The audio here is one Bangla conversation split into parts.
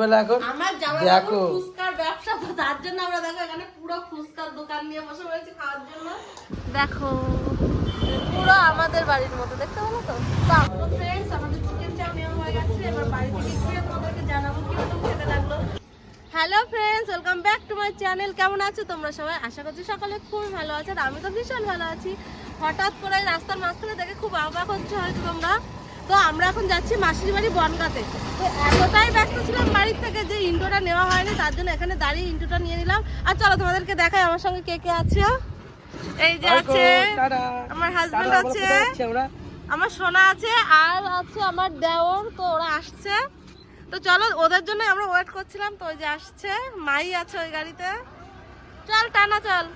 বেলা এখন আমার জামাই দেখো। ফুচকার ব্যবসা তো তার জন্য আমরা দেখো এখানে পুরো ফুচকার দোকান নিয়ে বসে রয়েছি খাওয়ার জন্য। দেখো পুরো আমাদের বাড়ির মতো দেখতে পাবো তো? তো ফ্রেন্ডস আমাদের চিকেন চাপ নেওয়া হয়ে গেছে। এবার বাড়ি থেকে গিয়ে তোমাদেরকে জানাব খেতে লাগল। Hello friends welcome back to my channel কেমন আছো তোমরা সবাই? আশা করছি সকালে খুব ভালো আছো আর আমি তো ভীষণ ভালো আছি। হঠাৎ করে রাস্তার মাঝখানে দেখে খুব অবাক হচ্ছে হয়তো তোমরা। তো আমরা এখন যাচ্ছি মাসির বাড়ি বনগাতে। তো এতটাই ব্যস্ত ছিলাম বাড়ির থেকে যে ইন্টোটা নেওয়া হয়নি তার জন্য এখানে দাঁড়িয়ে ইন্টোটা নিয়ে নিলাম। আর চলো তোমাদেরকে দেখাই আমার সঙ্গে কে কে আছে। এই যে আছে আমার হাজবেন্ড আছে। আমার? সোনা আছে আর আছে আমার দেওর তো ওরা আসছে। তো চলো ওদের জন্য আমরা ওয়েট করছিলাম তো ওই যে আসছে মাই আছে ওই গাড়িতে। চল টানা চল।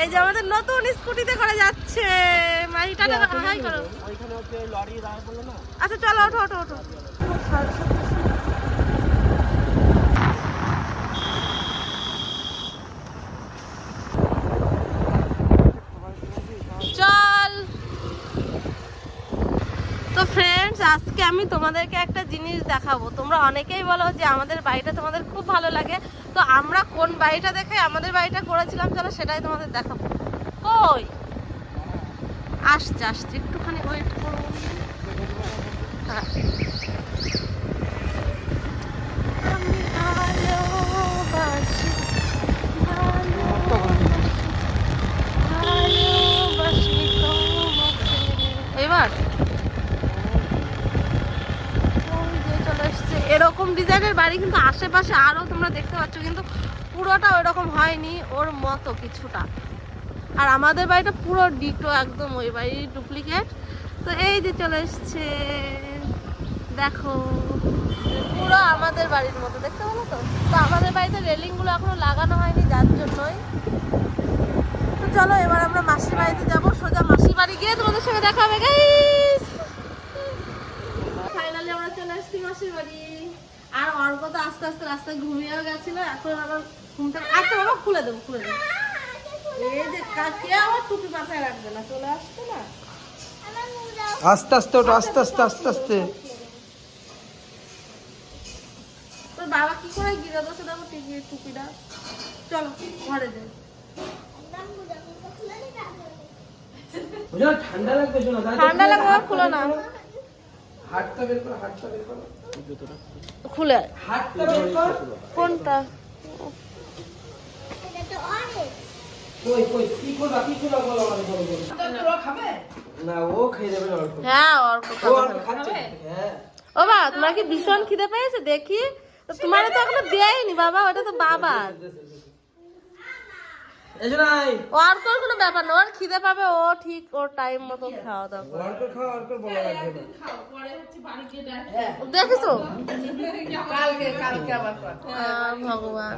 এই যে আমাদের নতুন স্কুটিতে করে যাচ্ছে। মাই টানা হাই করো। ওইখানে হচ্ছে লরি দাঁড় করল না? আচ্ছা চলো ওঠো ওঠো ওঠো। চল। তো ফ্রেন্ডস আজকে আমি তোমাদেরকে একটা জিনিস দেখাবো। তোমরা অনেকেই বলো যে আমাদের বাড়িটা তোমাদের খুব ভালো লাগে। তো আমরা কোন বাড়িটা দেখে আমাদের বাড়িটা করেছিলাম, চলো সেটাই তোমাদের দেখাবো। কই? আসছে আসছে, একটুখানি ওয়েট করব হ্যাঁ। আশেপাশে আরও তোমরা দেখতে পাচ্ছ, কিন্তু পুরোটা ওরকম হয়নি ওর মতো কিছুটা। আর আমাদের বাড়িটা পুরো ডিটো একদম ওই বাড়ির ডুপ্লিকেট। তো এই যে চলে এসছে, দেখো, পুরো আমাদের বাড়ির মতো, দেখতে পেল তো? তো আমাদের বাড়িতে রেলিংগুলো এখনও লাগানো হয়নি যার জন্যই। তো চলো, এবার আমরা মাসির বাড়িতে যাব, সোজা মাসির বাড়ি গিয়ে তোমাদের সঙ্গে দেখা হবে ফাইনালি আমরা চলে এসেছি মাসির বাড়ি। আর অর্ক তো আস্তে আস্তে রাস্তায় ঘুমিয়েও গেছিল এখন আবার ঘুম থেকে আচ্ছা বাবা খুলে দেবো খুলে দেবো। এই যে কাকে আমার টুপি মাথায় রাখবে না চলে আসছে না? আস্তে আস্তে ওটা আস্তে আস্তে আস্তে আস্তে। তোর বাবা কি করে গিরে বসে দেবো টিপি টুপিটা? চলো ঘরে যাই। ঠান্ডা লাগবে ঠান্ডা লাগবে খুলো না। হাতটা বের করো হাতটা বের করো। খুলে। হাতটা বের করো। কোনটা? কই কই কি করবা কি করবা বলো আমাকে বলো বলো। না ও খেয়ে যাবে না অল্প। হ্যাঁ খাবে। হ্যাঁ। ও বাবা তোমার কি ভীষণ খিদে পেয়েছে? দেখি। তোমার তো এখনও দেয়নি বাবা ওটা তো বাবার। ও আর তোর কোনো ব্যাপার না ওর খিদে পাবে ও ঠিক ওর টাইম মতো খাওয়া দাওয়া বলা লাগবে না। দেখেছ আহ, ভগবান।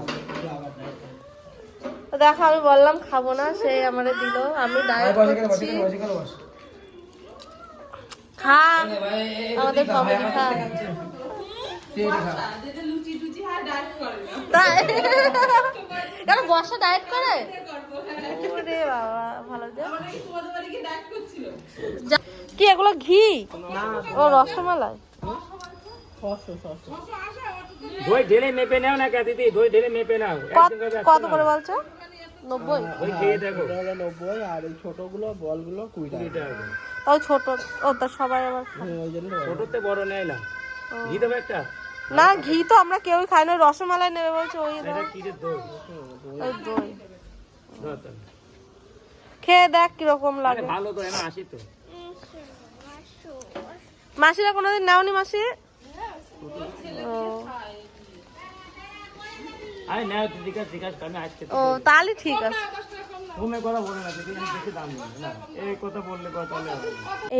দেখো আমি বললাম খাব না সেই আমারে দিল আমি ডায়েট বসে করছি। খা আমাদের ভাই খা। তাই? বর্ষা ডায়েট করে? ওরে বাবা ভালো যা- কি এগুলো ঘি? ও রসমালাই? দই ঢেলে মেপে নাও না কে দিদি দই ঢেলে মেপে নাও। কত- করে বলছো? নব্বই? খেয়ে দেখো। নব্বই আর এই ছোটগুলো বলগুলো কুড়ি টাকা। তাও ছোট ও তো সবাই আবার ওই জন্য ছোটতে বড় নেয় না। ঘি দেবে একটা? না ঘি তো আমরা কেউই খাই না রসমালাই নেবে বলছে ওই দই? ওই দই। খেয়ে দেখ কীরকম লাগে। ভালো তো এমন আসি তো। মাসিরা কোনোদিন নেওনি মাসি? ও। না তাহলে ঠিক আছে। না না না।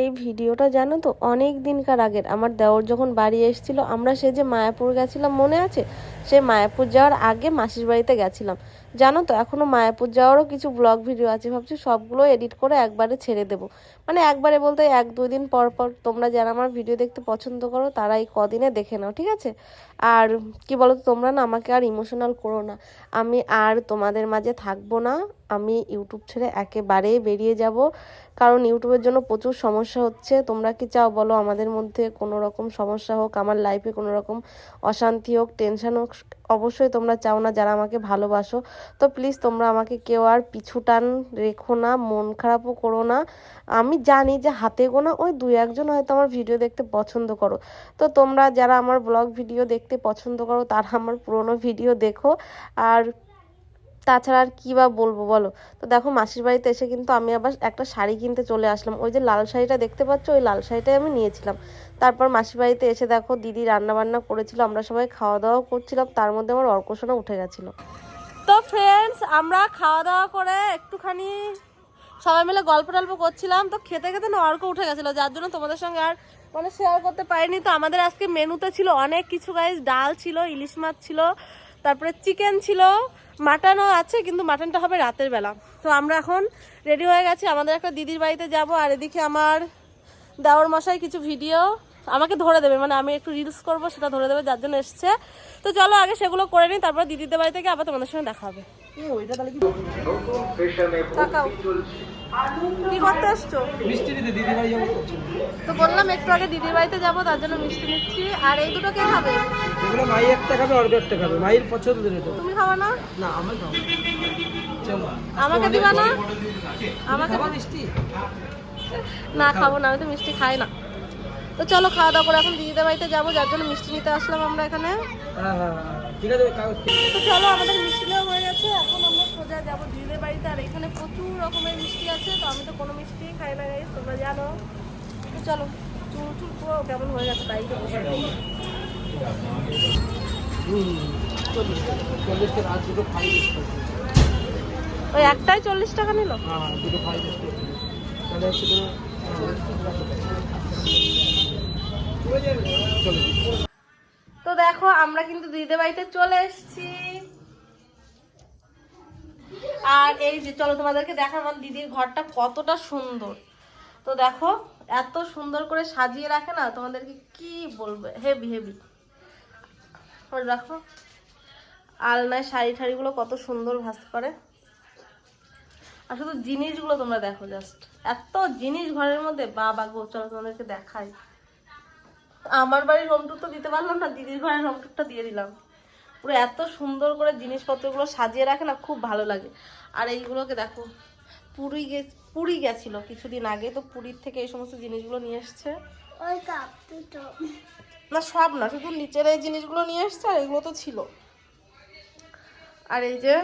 এই ভিডিওটা জানো তো অনেক দিনকার আগের। আমার দেওর যখন বাড়ি এসেছিল আমরা সে যে মায়াপুর গেছিলাম মনে আছে? সে মায়াপুর যাওয়ার আগে মাসির বাড়িতে গেছিলাম। জানো তো এখনও মায়াপুর যাওয়ারও কিছু ব্লগ ভিডিও আছে, ভাবছি সবগুলো এডিট করে একবারে ছেড়ে দেব। মানে একবারে বলতে এক দুই দিন পর পর তোমরা যারা আমার ভিডিও দেখতে পছন্দ করো, তারা এই কদিনে দেখে নাও, ঠিক আছে? আর কি বলো তোমরা না আমাকে আর ইমোশনাল করো না। আমি আর তোমাদের মাঝে থাকব না আমি ইউটিউব ছেড়ে একেবারেই বেরিয়ে যাব। কারণ ইউটিউবের জন্য প্রচুর সমস্যা হচ্ছে। তোমরা কি চাও বলো? আমাদের মধ্যে কোনো রকম সমস্যা হোক, আমার লাইফে কোনো রকম অশান্তি হোক টেনশন হোক, অবশ্যই তোমরা চাও না যারা আমাকে ভালোবাসো। তো প্লিজ তোমরা আমাকে কেউ আর পিছু টান রেখো না, মন খারাপও করো না। আমি জানি যে হাতে গোনা ওই দুই একজন হয়তো আমার ভিডিও দেখতে পছন্দ করো। তো তোমরা যারা আমার ব্লগ ভিডিও দেখতে পছন্দ করো, তারা আমার পুরোনো ভিডিও দেখো। আর তাছাড়া আর কী বা বলব বলো? তো দেখো মাসির বাড়িতে এসে কিন্তু আমি আবার একটা শাড়ি কিনতে চলে আসলাম। ওই যে লাল শাড়িটা দেখতে পাচ্ছ? ওই লাল শাড়িটাই আমি নিয়েছিলাম। তারপর মাসির বাড়িতে এসে দেখো দিদি রান্না বান্না করেছিল, আমরা সবাই খাওয়া দাওয়া করছিলাম, তার মধ্যে আমার অর্কশোনা উঠে গেছিল। তো ফ্রেন্ডস আমরা খাওয়া দাওয়া করে একটুখানি সবাই মিলে গল্প টল্প করছিলাম। তো খেতে খেতে না অর্ক উঠে গেছিল, যার জন্য তোমাদের সঙ্গে আর মানে শেয়ার করতে পারিনি। তো আমাদের আজকে মেনুতে ছিল অনেক কিছু গাইজ ডাল ছিল, ইলিশ মাছ ছিল, তারপরে চিকেন ছিল মাটনও আছে কিন্তু মাটনটা হবে রাতের বেলা। তো আমরা এখন রেডি হয়ে গেছি। আমাদের একটা দিদির বাড়িতে যাব আর এদিকে আমার দেওয়ার মশাই কিছু ভিডিও আমাকে ধরে দেবে। মানে আমি একটু রিলস করব সেটা ধরে দেবে যার জন্য এসছে। তো চলো আগে সেগুলো করে নিই তারপর দিদিদের বাড়ি থেকে আবার তোমাদের সঙ্গে দেখা হবে। ওইটা তাহলে কি কি করতে এসছো মিষ্টি দিতে দিদি ভাই যাব তো। বললাম একটু আগে দিদির বাড়িতে যাব তার জন্য মিষ্টি নিচ্ছি। আর এই দুটো কে খাবে? এগুলো মাই একটা খাবে অর্ঘ একটা খাবে। মায়ের পছন্দের এটা। তুমি খাবা না? না আমার খাব চলো আমাকে দিবা না? আমাকে মিষ্টি? না খাব না আমি তো মিষ্টি খাই না। তো চলো খাওয়া দাওয়া করে এখন দিদিদের বাড়িতে যাব যার জন্য মিষ্টি নিতে আসলাম আমরা এখানে। হ্যাঁ হ্যাঁ হ্যাঁ। ঠিক আছে তো চলো আমাদের মিষ্টি নেওয়া হয়ে গেছে। এখন আমরা সোজা যাব দিদিদের বাড়িতে, আর এখানে প্রচুর রকমের মিষ্টি আছে, তো আমি তো কোনো মিষ্টি খাই না গাইস তোমরা জানো। চলো, চুল চুল পুরো কেমন হয়ে গেছে টাকা আর ওই একটাই চল্লিশ টাকা নিল? তো দেখো, আমরা কিন্তু দিদিদের বাড়িতে চলে এসেছি। আর এই যে, চলো তোমাদেরকে আমার দিদির ঘরটা কতটা সুন্দর। তো দেখো, এত সুন্দর করে সাজিয়ে রাখে না, তোমাদেরকে কি বলবে? হেভি হেভি দেখো, আলনায় শাড়ি ঠাড়িগুলো কত সুন্দর ভাস করে। আর শুধু জিনিসগুলো তোমরা দেখো জাস্ট এত জিনিস ঘরের মধ্যে, বাবা গো, চলো তোমাদেরকে দেখাই। আমার বাড়ির হোম টুর তো দিতে পারলাম না, দিদির ঘরের হোম টুরটা দিয়ে দিলাম। পুরো এত সুন্দর করে জিনিসপত্রগুলো সাজিয়ে রাখে না খুব ভালো লাগে। আর এইগুলোকে দেখো পুরী গে পুরী গেছিল কিছুদিন আগে তো পুরীর থেকে এই সমস্ত জিনিসগুলো নিয়ে এসছে। না সব না শুধু নিচের এই জিনিসগুলো নিয়ে এসছে আর এগুলো তো ছিল। আর এই যে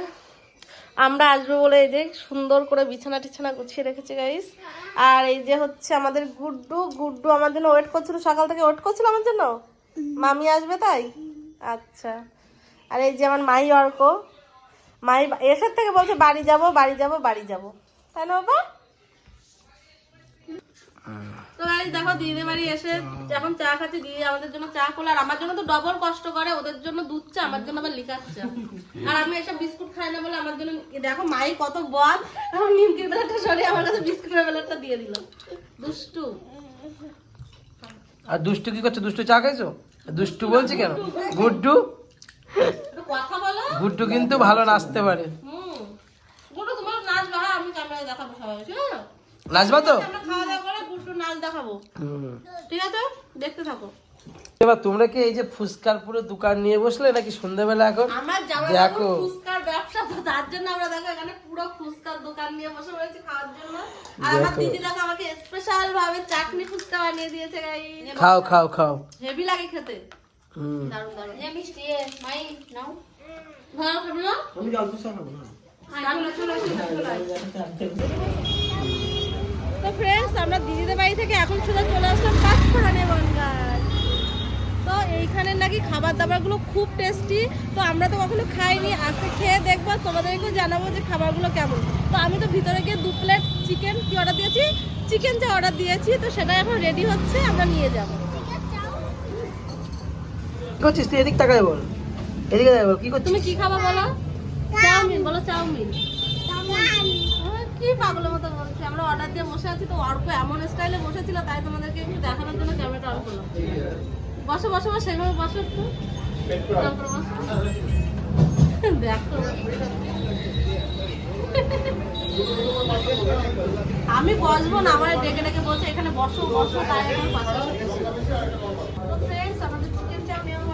আমরা আসব বলে এই যে সুন্দর করে বিছানা টিছানা গুছিয়ে রেখেছি গাইস আর এই যে হচ্ছে আমাদের গুড্ডু গুড্ডু আমার জন্য ওয়েট করছিল সকাল থেকে ওয়েট করছিল আমার জন্য? মামি আসবে তাই? আচ্ছা। আর এই যে আমার মাই অর্ক মাই এসের থেকে বলছে বাড়ি যাব বাড়ি যাব বাড়ি যাব। তাই না বাবা? তো গাইস দেখো দিদিদের বাড়ি এসে এখন চা খাচ্ছি দিদি আমাদের জন্য চা করল আর আমার জন্য তো ডবল কষ্ট করে ওদের জন্য দুধ চা আমার জন্য আবার লিকার চা। আর আমি এসব বিস্কুট খাই না বলে আমার জন্য দেখো মাই কত বদ এখন নিমকির বেলাটা সরিয়ে আমার কাছে বিস্কুটের বেলাটা দিয়ে দিল। দুষ্টু। আর দুষ্টু কি করছে? দুষ্টু চা খাইছো? দুষ্টু বলছি কেন? গুড্ডু? বলো গুড্ডু কিন্তু ভালো নাচতে পারে। আছে? নাচবা তো? এবার তোমরা কি এই যে ফুচকার পুরো দোকান নিয়ে বসলে নাকি সন্ধ্যাবেলা এখন? দেখো। ফুচকার ব্যবসা তো তার জন্য আমরা দেখো এখানে পুরো ফুচকার দোকান নিয়ে বসে রয়েছি খাওয়ার জন্য। আর আমার দিদি দেখো আমাকে স্পেশাল ভাবে চাটনি ফুচকা বানিয়ে দিয়েছে খাও খাও খাও। হেভি লাগে খেতে। হুম। দারুণ দারুণ। এ মিষ্টি এ মাই নাও। ভালো খাবি না? আমি জল খাব না। চলো, চলো, চলো, চলো। তো ফ্রেন্ডস আমরা দিদিদের বাড়ি থেকে এখন সোজা চলে আসলাম পাঁচফোড়ানে তো এইখানের নাকি খাবার দাবারগুলো খুব টেস্টি তো আমরা তো কখনো খাইনি আজকে খেয়ে দেখব তোমাদেরকেও জানাব যে খাবারগুলো কেমন। তো আমি তো ভিতরে গিয়ে দু প্লেট চিকেন কি অর্ডার দিয়েছি? চিকেন চা অর্ডার দিয়েছি তো সেটা এখন রেডি হচ্ছে আমরা নিয়ে যাব। কি করছিস তুই এদিক তাকায় বল। এদিকে তাকায় বল কি করছিস? তুমি কি খাবা বলো? চাউমিন। বলো চাউমিন। আহ, কি পাগলের মতো বলছে আমরা অর্ডার দিয়ে বসে আছি তো অর্ক এমন স্টাইলে বসেছিল তাই তোমাদেরকে একটু দেখানোর জন্য ক্যামেরাটা অন করলাম। বসো বসো বসো সেভাবে বসো একটু। দেখো। আমি বসবো না আমার ডেকে ডেকে বলছে এখানে বসো বসো তাই এখন পাশে বসে তো ফ্রেন্ডস আমাদের চিকেন চাপ নেওয়া হয়ে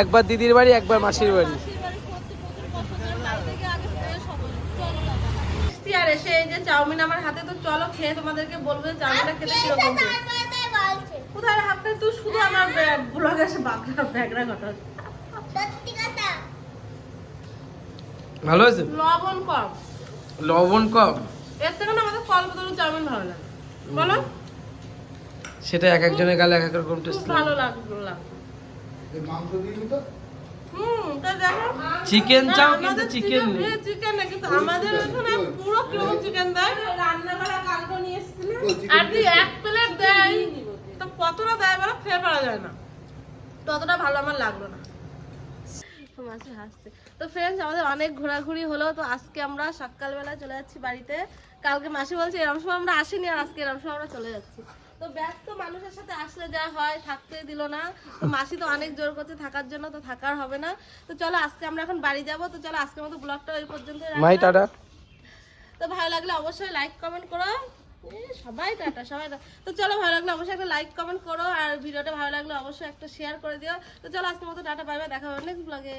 একবার দিদির বাড়ি একবার মাসির বাড়ি। আর এসে এই যে চাউমিন আমার হাতে তো চলো খেয়ে তোমাদেরকে বলব যে চাউমিনটা খেতে কীরকম হয়েছে। তারপরে বলছে। কোথায় হাতে তুই শুধু আমার ব্লগ এসে বাগড়া ব্যাগড়া কথা। ভালো হয়েছে? লবণ কম। লবণ কম? এর থেকে না আমাদের চাউমিন ভালো লাগে। বলো। সেটা এক একজনের গালে এক এক রকম টেস্ট ভালো লাগল। লাগল হুম তা চিকেন চাও কিন্তু চিকেন চিকেন না কিন্তু আমাদের ওখানে পুরো চিকেন দেয়। রান্না করা কালকে নিয়ে আর তুই এক প্লেট দেয় তো কতটা দেয় বলো পারা যায় না। ততটা ভালো আমার লাগল না। মাসি হাসছে। তো ফ্রেন্ডস আমাদের অনেক ঘোরাঘুরি হলো তো আজকে আমরা সকালবেলা চলে যাচ্ছি বাড়িতে। কালকে মাসি বলছে এরম সময় আমরা আসিনি আর আজকে এরম সময় আমরা চলে যাচ্ছি। তো ব্যস্ত মানুষের সাথে আসলে যা হয় থাকতে দিল না। তো মাসি তো অনেক জোর করছে থাকার জন্য তো থাকার হবে না। তো চলো আজকে আমরা এখন বাড়ি যাব। তো চলো আজকের মতো ব্লগটা ওই পর্যন্ত মাই টাটা। তো ভালো লাগলে অবশ্যই লাইক কমেন্ট করো। সবাই টাটা সবাই তো চলো ভালো লাগলে অবশ্যই একটা লাইক কমেন্ট করো। আর ভিডিওটা ভালো লাগলে অবশ্যই একটা শেয়ার করে দিও। তো চলো আজকের মতো টাটা বাই দেখা হবে নেক্সট ব্লগে